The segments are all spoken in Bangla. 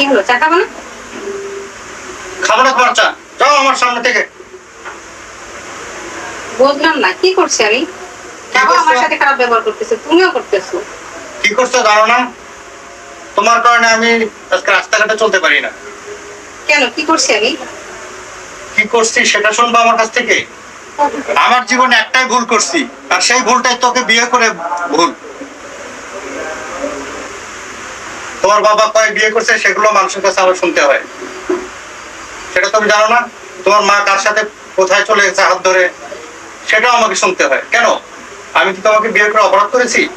কি হলো? চা খাব না? খাব না তোমার চা। যাও আমার সামনে থেকে। বুঝলাম না কি করছি আমি? কেন আমার সাথে খারাপ ব্যবহার করতেছে তুমিও করতেছো। কি করছ জানো না তোমার কারণে আমি আজকে রাস্তাঘাটে চলতে পারি না। কেন কি করছি আমি? কি করছি সেটা শুনব আমার কাছ থেকে? আমার জীবনে একটাই ভুল করছি আর সেই ভুলটাই তোকে বিয়ে করে ভুল। তোমার বাবা কয় বিয়ে করছে সেগুলো মানুষের কাছে আবার শুনতে হয়। সেটা তুমি জানো না? তোমার মা কার সাথে কোথায় চলে গেছে হাত ধরে? সেটাও আমাকে শুনতে হয়। কেন? আমি কি তোমাকে বিয়ে করে অপরাধ করেছি?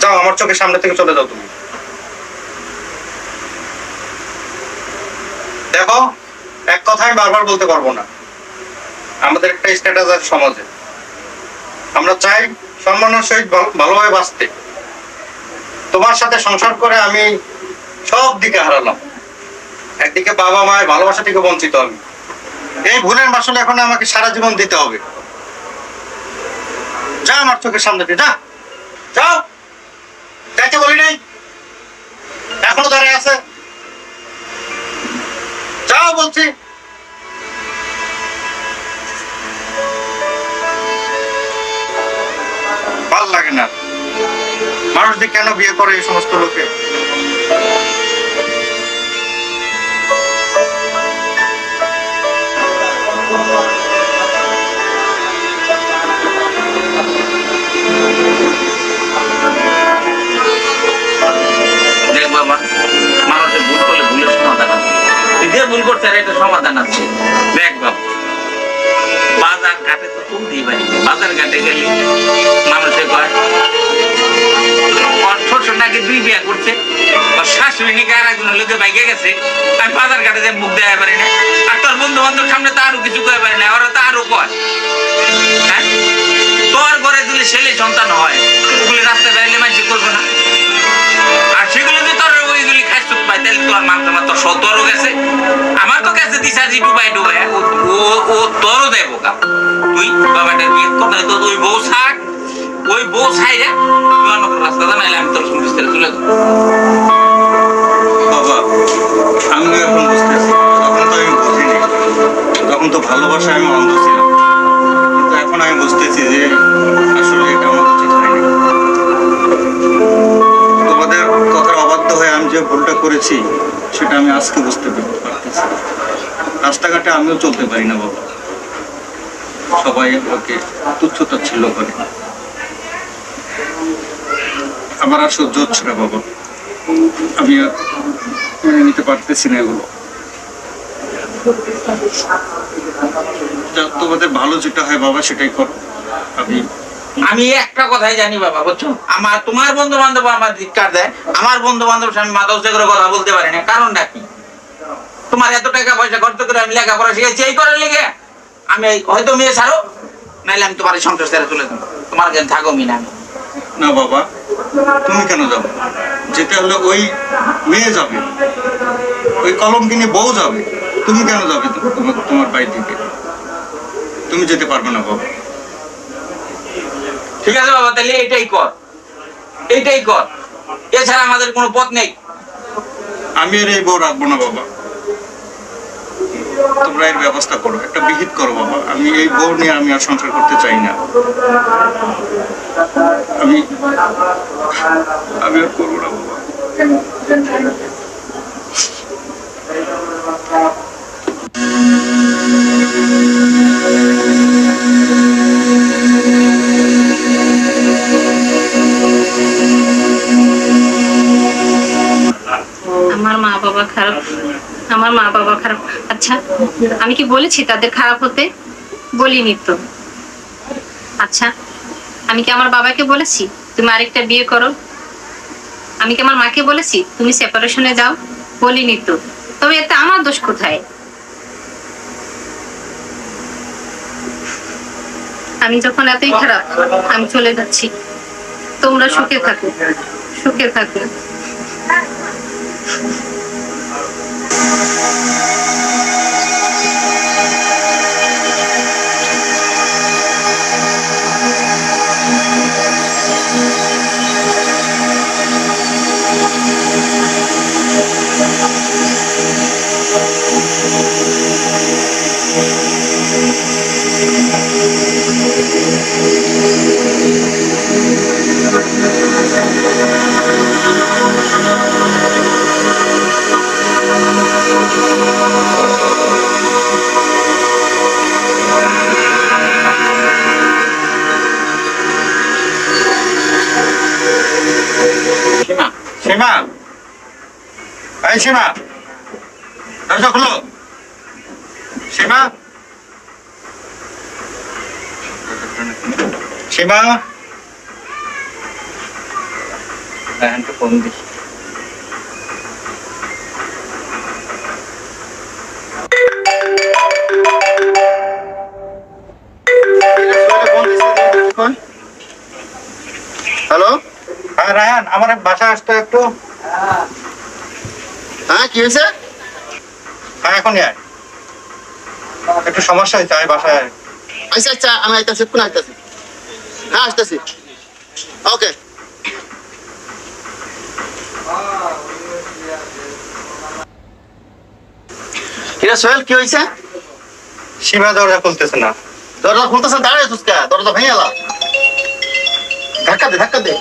যাও, আমার চোখের সামনে থেকে চলে যাও তুমি। দেখো, এক কথা আমি বারবার বলতে পারব না। আমাদের একটা স্ট্যাটাস আছে সমাজে। আমরা চাই সম্মানের সহিত ভালোভাবে বাঁচতে। তোমার সাথে সংসার করে আমি সব দিকে হারালাম। একদিকে বাবা মায়ের ভালোবাসা থেকে বঞ্চিত আমি। এই ভুলের মাসুল এখন আমাকে সারা জীবন দিতে হবে। যা আমার চোখের সামনে দিয়ে, যা। যাও যাইতে বলি নাই। এখনও দাঁড়িয়ে আছে। যাও বলছি। মানুষ যে কেন বিয়ে করে এই সমস্ত লোকে? মানুষের ভুল করলে ভুলের সমাধান আছে। যে ভুল সমাধান আছে। দেখ বাবা, বাজার ঘাটে তো পারি বাজার ঘাটে গেলে মানুষে লোকে বাইকে গেছে, আমি বাজার ঘাটে যে মুখ দেওয়া পারি না। আর তোর বন্ধু বান্ধব সামনে তো আরও কিছু কয়ে পারি না, ওরা তো আরও কয়। হ্যাঁ? তোর ঘরে দিলে ছেলে সন্তান হয়, ওগুলি রাস্তায় বেরোলে মানুষ করবে না। আর সেগুলো যে তোর ওইগুলি খাইছ পাই তাহলে তোর মানতে মাত্র সতরও গেছে। আমার তো কাছে দিশাজি ডুবাই ডুবাই, ও, ও- তোরও দেবো কাম তুই বাবাটার বিয়ে কোথায় তো ওই বউ শাক ওই বউ ছাই রে তুই আমাকে রাস্তা জানাইলে আমি তোর বিস্তারে তুলে দেবো আমি এখন বুঝতেছি, তখন তো আমি বুঝিনি। তখন তো ভালোবাসায় আমি অন্ধ ছিলাম। কিন্তু এখন আমি বুঝতেছি যে আসলে এটা আমার উচিত হয়নি। তোমাদের কথার অবাধ্য হয়ে আমি যে ভুলটা করেছি, সেটা আমি আজকে বুঝতে পারতেছি। রাস্তাঘাটে আমিও চলতে পারি না বাবা। সবাই আমাকে তুচ্ছতা ছিল করে আমার আর সহ্য হচ্ছে না বাবা। আমি নিতে পারতেছি না এগুলো। তোমাদের ভালো যেটা হয় বাবা সেটাই করো। আমি আমি একটা কথাই জানি বাবা বুঝছ? আমার তোমার বন্ধু বান্ধব আমার ধিক্কার দেয়। আমার বন্ধু বান্ধব আমি উঁচু করে কথা বলতে পারি না। কারণটা কি? তোমার এত টাকা পয়সা খরচ করে আমি লেখাপড়া শিখেছি এই করার লেগে? আমি হয়তো মেয়ে ছাড়ো নাইলে আমি তোমার এই সংসার ছেড়ে চলে যাব। তোমার কাছে থাকো মিনা। না বাবা তুমি কেন যাবে যেতে হলে ওই মেয়ে যাবে। ওই কলম কিনে বউ যাবে। তুমি কেন যাবে তোমার তোমার বাড়ি থেকে? তুমি যেতে পারবে না বাবা ঠিক আছে বাবা তাহলে এটাই কর। এটাই কর। এছাড়া আমাদের কোনো পথ নেই। আমি আর এই বউ রাখব না বাবা। তোমরা এর ব্যবস্থা করো, একটা বিহিত করো বাবা। আমি এই বউ নিয়ে আমি আর সংসার করতে চাই না। আমি আমি আর করব না বাবা। আমার মা বাবা খারাপ, আমার মা বাবা খারাপ। আচ্ছা আমি কি বলেছি তাদের খারাপ হতে? বলিনি তো আচ্ছা আমি কি আমার বাবাকে বলেছি, তুমি আরেকটা বিয়ে করো? আমি কি আমার মাকে বলেছি, তুমি সেপারেশনে যাও? বলিনি তো তবে এতে আমার দোষ কোথায়? আমি যখন এতই খারাপ, আমি চলে যাচ্ছি। তোমরা সুখে থাকো সুখে থাকো। সীমা এই সীমা দরজা খুলো সীমা সীমা ফোন দিস হ্যালো হ্যাঁ রায়ান আমার বাসায় আসতে একটু। হ্যাঁ কি হয়েছে? হ্যাঁ এখনই আয়। একটু সমস্যা হয়েছে আমি বাসায় আয়। আচ্ছা আচ্ছা আমি আইতাছি কোন আইতাছি। হ্যাঁ আসতেছি। ওকে। কিরে সোহেল কি হয়েছে? সীমা দরজা খুলতেছে না। দরজা খুলতেছে দাঁড়ায় তুসকা দরজা ভেঙে এলা ধাক্কা দে ধাক্কা দে।